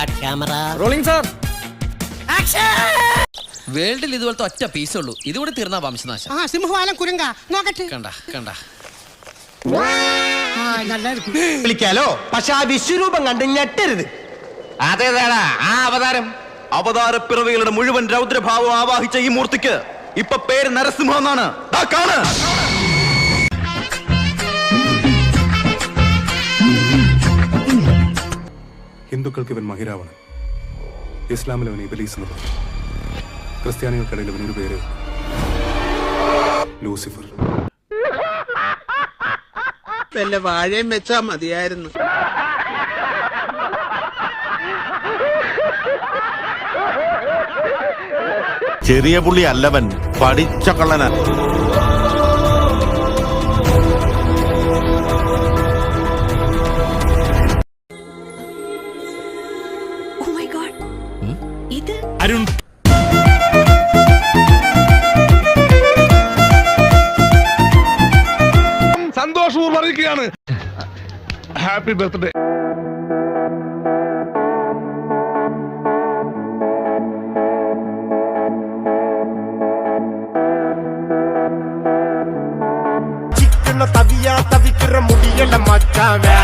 Start camera rolling sir വേൾഡിൽ ഇതുപോലത്തെ ഒറ്റ പീസേ ഉള്ളൂ. ഇതുകൂടി തീർന്നാ വംശനാശം. ആ സിംഹവാലം കുരങ്ക നോക്കട്ടെ. കണ്ട കണ്ട. ആ നല്ലായിരിക്കും. വിളിക്കാലോ? പക്ഷെ ആ വിശ്വരൂപം കണ്ട് ഞെട്ടരുത്. അതേതാടാ? ആ അവതാരം. അവതാരപ്പിറവികളുടെ മുഴുവൻ രൗദ്രഭാവം ആവാഹിച്ച ഈ മൂർത്തിക്ക് ഇപ്പൊ പേര് നരസിംഹം എന്നാണ്. ദാ കാണ് ഹിന്ദുക്കൾക്ക് ഇവൻ മഹിരാവണൻ ഇസ്ലാമിൽ അവൻ ഇബലീസ് എന്ന് പറയും. ക്രിസ്ത്യാനികൾക്കിടയിൽ അവനൊരു പേര് ലൂസിഫർ. വല്ല വാഴയും വെച്ചാ മതിയായിരുന്നു. ചെറിയ പുള്ളി അല്ലവൻ പഠിച്ച കള്ളന. മൈ ഗോഡ് ഇത് അരുൺ സന്തോഷപൂർവ്വം അറിയിക്കുകയാണ് ഹാപ്പി ബർത്ത്ഡേ சிக்கன தவியா தவிக்கிற முடியல மச்சான் வேற